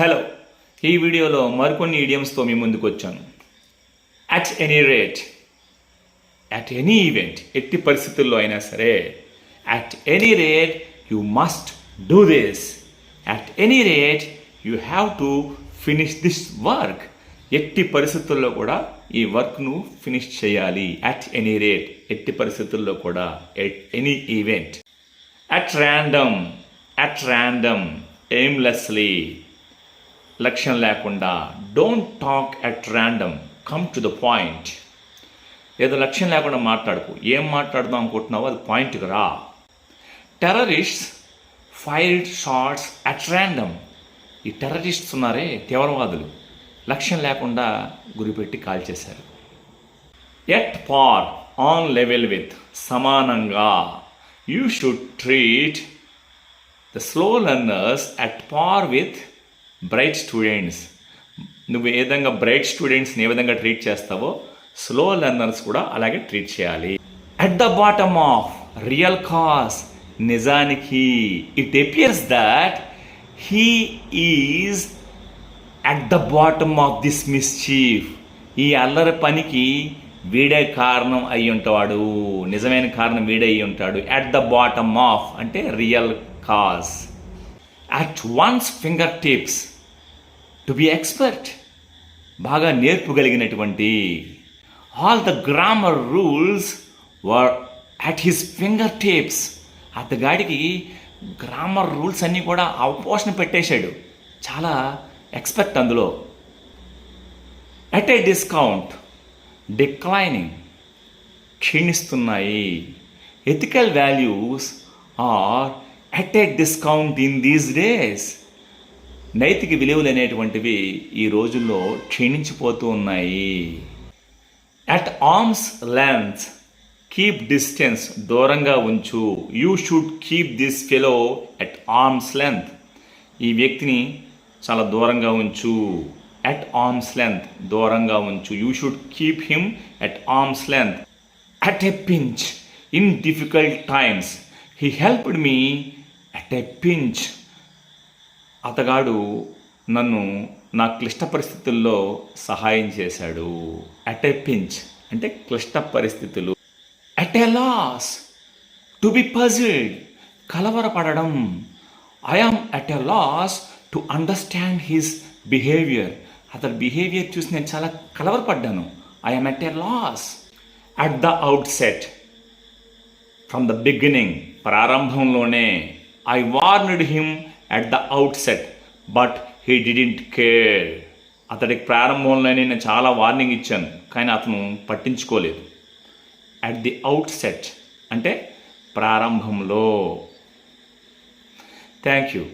Hello ఈ వీడియోలో మరికొన్ని ఈడియమ్స్తో మీ ముందుకు వచ్చాను. At any rate at any event ఎట్టి పరిస్థితుల్లో అయినా సరే at any rate you must do this at any rate you have to finish this work ఎట్టి పరిస్థితుల్లో కూడా ఈ వర్క్ను ఫినిష్ చేయాలి. అట్ ఎనీ రేట్ ఎట్టి పరిస్థితుల్లో కూడా at any event at random at random aimlessly లక్ష్యం లేకుండా don't talk at random come to the point ఏదో లక్ష్యం లేకుండా మాట్లాడుకు. ఏం మాట్లాడదాం అనుకుంటున్నావో అది పాయింట్కి రా. Terrorists fired shots at random ఈ టెర్రరిస్ట్స్ ఉన్నారే తీవ్రవాదులు. లక్ష్యం లేకుండా గురిపెట్టి కాల్చేశారు at par on level with సమానంగా. You should treat the slow learners at par with bright students నువ్వు ఏ విధంగా బ్రైట్ స్టూడెంట్స్ని ఏ విధంగా ట్రీట్ చేస్తావో స్లో లెర్నర్స్ కూడా అలాగే ట్రీట్ చేయాలి. At the bottom of real cause నిజానికి it appears that he is at the bottom of this mischief ఈ అల్లరి పనికి వీడే కారణం అయి ఉంటాడు. నిజమైన కారణం వీడే అయి ఉంటాడు. అట్ ద బాటమ్ ఆఫ్ అంటే real cause at one's finger tips to be expert బాగా నేర్పుగలిగినటువంటి all the grammar rules were at his finger tips అతగాడికి grammar rules అన్నీ కూడా అవపోషణ పెట్టేశాడు. చాలా ఎక్స్పెక్ట్ అందులో. At a discount declining క్షీణిస్తున్నాయి. Ethical values are at a discount in these days నైతిక విలువలు అనేటువంటివి ఈ రోజుల్లో క్షీణించిపోతూ ఉన్నాయి. At arm's length keep distance దూరంగా ఉంచు. You should keep this fellow at arm's length ఈ వ్యక్తిని చాలా దూరంగా ఉంచు. అట్ ఆర్మ్స్ లెంత్ దూరంగా ఉంచు. You should keep him at arm's length at a pinch in difficult times he helped me at a pinch అతగాడు నన్ను నా క్లిష్ట పరిస్థితుల్లో సహాయం చేశాడు. అట్ ఎ పించ్ అంటే క్లిష్ట పరిస్థితులు. At a loss to be puzzled కలవరపడడం. I am at a loss to understand his behaviour అతని బిహేవియర్ చూసి నేను చాలా కలవరపడ్డాను. I am at a loss at the outset from the beginning ప్రారంభంలోనే. I warned him at the outset but he didn't care అతడికి ప్రారంభంలోనే నేను చాలా warning ఇచ్చాను కానీ అతను పట్టించుకోలేదు. అట్ ది అవుట్ సెట్ అంటే ప్రారంభంలో. Thank you